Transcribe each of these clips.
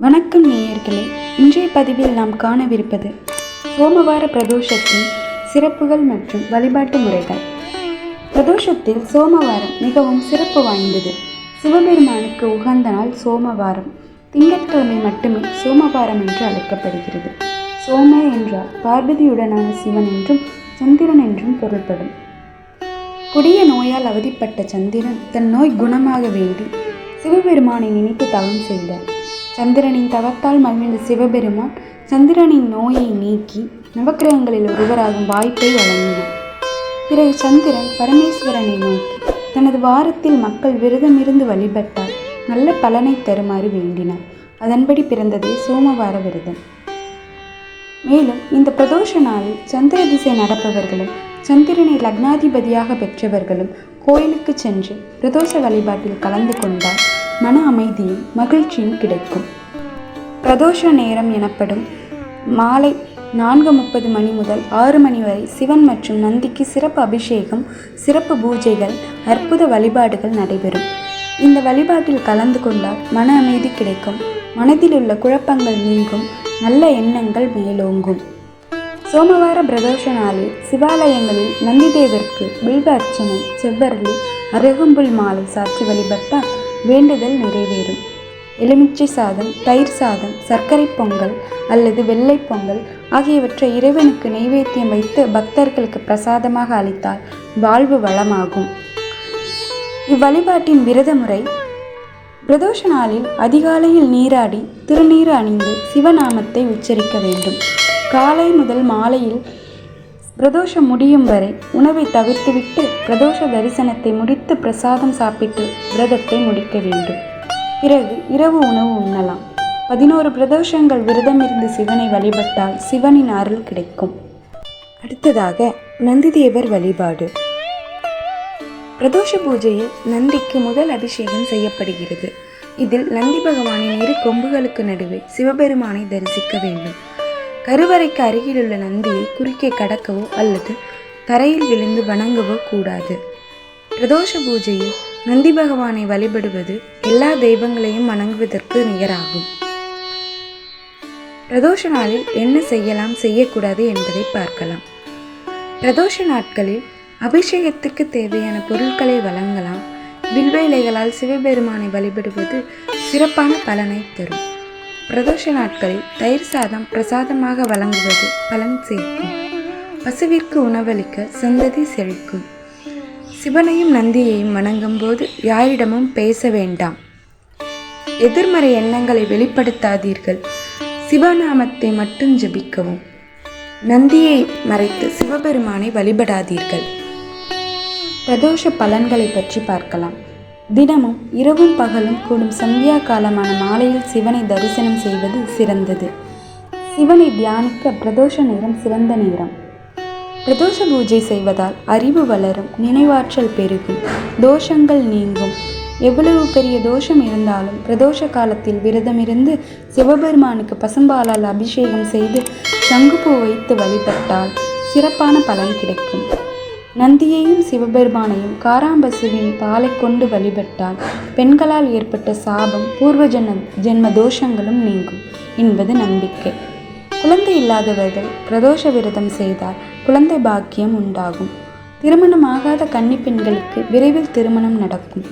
வணக்கம் நேயர்களே. இன்றைய பதிவில் நாம் காணவிருப்பது சோமவார பிரதோஷத்தின் சிறப்புகள் மற்றும் வழிபாட்டு முறைகள். பிரதோஷத்தில் சோமவாரம் மிகவும் சிறப்பு வாய்ந்தது. சிவபெருமானுக்கு உகந்த நாள் சோமவாரம். திங்கட்கிழமை மட்டுமே சோமவாரம் என்று அழைக்கப்படுகிறது. சோம என்றால் பார்வதியுடனான சிவன் என்றும் சந்திரன் என்றும் பொருள்படும். கொடிய நோயால் அவதிப்பட்ட சந்திரன் தன் நோய் குணமாக வேண்டி சிவபெருமானை நினைத்து தவம் செய்தார். சந்திரனின் தவத்தால் மகிழ்ந்த சிவபெருமான் சந்திரனின் நோயை நீக்கி நவக்கிரகங்களில் ஒருவராகும் வாய்ப்பை வழங்கினார். பிறகு சந்திரன் பரமேஸ்வரனை நோக்கி தனது வாரத்தில் மக்கள் விரதமிருந்து வழிபட்டால் நல்ல பலனை தருமாறு வேண்டினார். அதன்படி பிறந்ததே சோமவார விரதம். மேலும் இந்த பிரதோஷ நாளில் சந்திர திசை நடப்பவர்களும் சந்திரனை லக்னாதிபதியாக பெற்றவர்களும் கோயிலுக்கு சென்று பிரதோஷ வழிபாட்டில் கலந்து கொண்டால் மன அமைதியும் மகிழ்ச்சியும் கிடைக்கும். பிரதோஷ நேரம் எனப்படும் மாலை நான்கு முப்பது மணி முதல் ஆறு மணி வரை சிவன் மற்றும் நந்திக்கு சிறப்பு அபிஷேகம் சிறப்பு பூஜைகள் அற்புத வழிபாடுகள் நடைபெறும். இந்த வழிபாட்டில் கலந்து கொண்டால் மன அமைதி கிடைக்கும். மனதில் உள்ள குழப்பங்கள் நீங்கும். நல்ல எண்ணங்கள் மேலோங்கும். சோமவார பிரதோஷ நாளில் சிவாலயங்களில் நந்திதேவருக்கு பில்வ அர்ச்சனை செவ்வரளி அருகம்புல் மாலை சாற்றி வழிபட்டால் வேண்டுதல் நிறைவேறும். எலுமிச்சை சாதம் தயிர் சாதம் சர்க்கரை பொங்கல் அல்லது வெள்ளை பொங்கல் ஆகியவற்றை இறைவனுக்கு நைவேத்தியம் வைத்து பக்தர்களுக்கு பிரசாதமாக அளித்தால் வாழ்வு வளமாகும். இவ்வழிபாட்டின் விரத முறை பிரதோஷ நாளில் அதிகாலையில் நீராடி திருநீர் அணிந்து சிவநாமத்தை உச்சரிக்க வேண்டும். காலை முதல் மாலையில் பிரதோஷம் முடியும் வரை உணவை தவிர்த்துவிட்டு பிரதோஷ தரிசனத்தை முடித்து பிரசாதம் சாப்பிட்டு விரதத்தை முடிக்க வேண்டும். பிறகு இரவு உணவு உண்ணலாம். பதினோரு பிரதோஷங்கள் விரதமிருந்து சிவனை வழிபட்டால் சிவனின் அருள் கிடைக்கும். அடுத்ததாக நந்திதேவர் வழிபாடு. பிரதோஷ பூஜையில் நந்திக்கு முதல் அபிஷேகம் செய்யப்படுகிறது. இதில் நந்தி பகவானின் இரு கொம்புகளுக்கு நடுவே சிவபெருமானை தரிசிக்க வேண்டும். கருவறைக்கு அருகிலுள்ள நந்தியை குறுக்கே கடக்கவோ அல்லது தரையில் விழுந்து வணங்கவோ கூடாது. பிரதோஷ பூஜையில் நந்தி பகவானை வழிபடுவது எல்லா தெய்வங்களையும் வணங்குவதற்கு நிகராகும். பிரதோஷ நாளில் என்ன செய்யலாம் செய்யக்கூடாது என்பதை பார்க்கலாம். பிரதோஷ நாட்களில் அபிஷேகத்துக்கு தேவையான பொருட்களை வழங்கலாம். வில்வேலைகளால் சிவபெருமானை வழிபடுவது சிறப்பான பலனை தரும். பிரதோஷ நாட்களில் தயிர் சாதம் பிரசாதமாக வழங்குவது பலன் சேர்க்கும். பசுவிற்கு உணவளிக்க சந்ததி செழிக்கும். சிவனையும் நந்தியையும் வணங்கும் போது யாரிடமும் பேச வேண்டாம். எதிர்மறை எண்ணங்களை வெளிப்படுத்தாதீர்கள். சிவநாமத்தை மட்டும் ஜபிக்கவும். நந்தியை மறைத்து சிவபெருமானை வழிபடாதீர்கள். பிரதோஷ பலன்களை பற்றி பார்க்கலாம். தினமும் இரவும் பகலும் கூடும் சந்தியா காலமான மாலையில் சிவனை தரிசனம் செய்வது சிறந்தது. சிவனை தியானிக்க பிரதோஷ நேரம் சிறந்த நேரம். பிரதோஷ பூஜை செய்வதால் அறிவு வளரும் நினைவாற்றல் பெருகும் தோஷங்கள் நீங்கும். எவ்வளவு பெரிய தோஷம் இருந்தாலும் பிரதோஷ காலத்தில் விரதமிருந்து சிவபெருமானுக்கு பசும்பாலால் அபிஷேகம் செய்து சங்குப்பூ வைத்து வழிபட்டால் சிறப்பான பலன் கிடைக்கும். நந்தியையும் சிவபெருமானையும் காராம்பசுவின் பாலை கொண்டு வழிபட்டால் பெண்களால் ஏற்பட்ட சாபம் பூர்வ ஜென்ம ஜென்ம தோஷங்களும் நீங்கும் என்பது நம்பிக்கை. குழந்தை இல்லாதவர்கள் பிரதோஷ விரதம் செய்தால் குழந்தை பாக்கியம் உண்டாகும். திருமணமாகாத கன்னி பெண்களுக்கு விரைவில் திருமணம் நடக்கும்.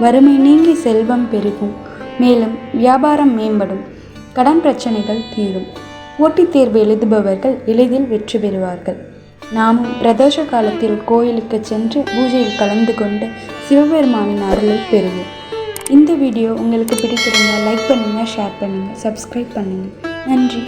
வறுமை நீங்கி செல்வம் பெருகும். மேலும் வியாபாரம் மேம்படும். கடன் பிரச்சனைகள் தீரும். போட்டித் தேர்வு எழுதுபவர்கள் எளிதில் வெற்றி பெறுவார்கள். நாமும் பிரதோஷ காலத்தில் கோயிலுக்கு சென்று பூஜையில் கலந்து கொண்டு சிவபெருமானின் அருளை பெறுவோம். இந்த வீடியோ உங்களுக்கு பிடித்திருந்தால் லைக் பண்ணுங்கள் ஷேர் பண்ணுங்கள் சப்ஸ்கிரைப் பண்ணுங்கள் நன்றி.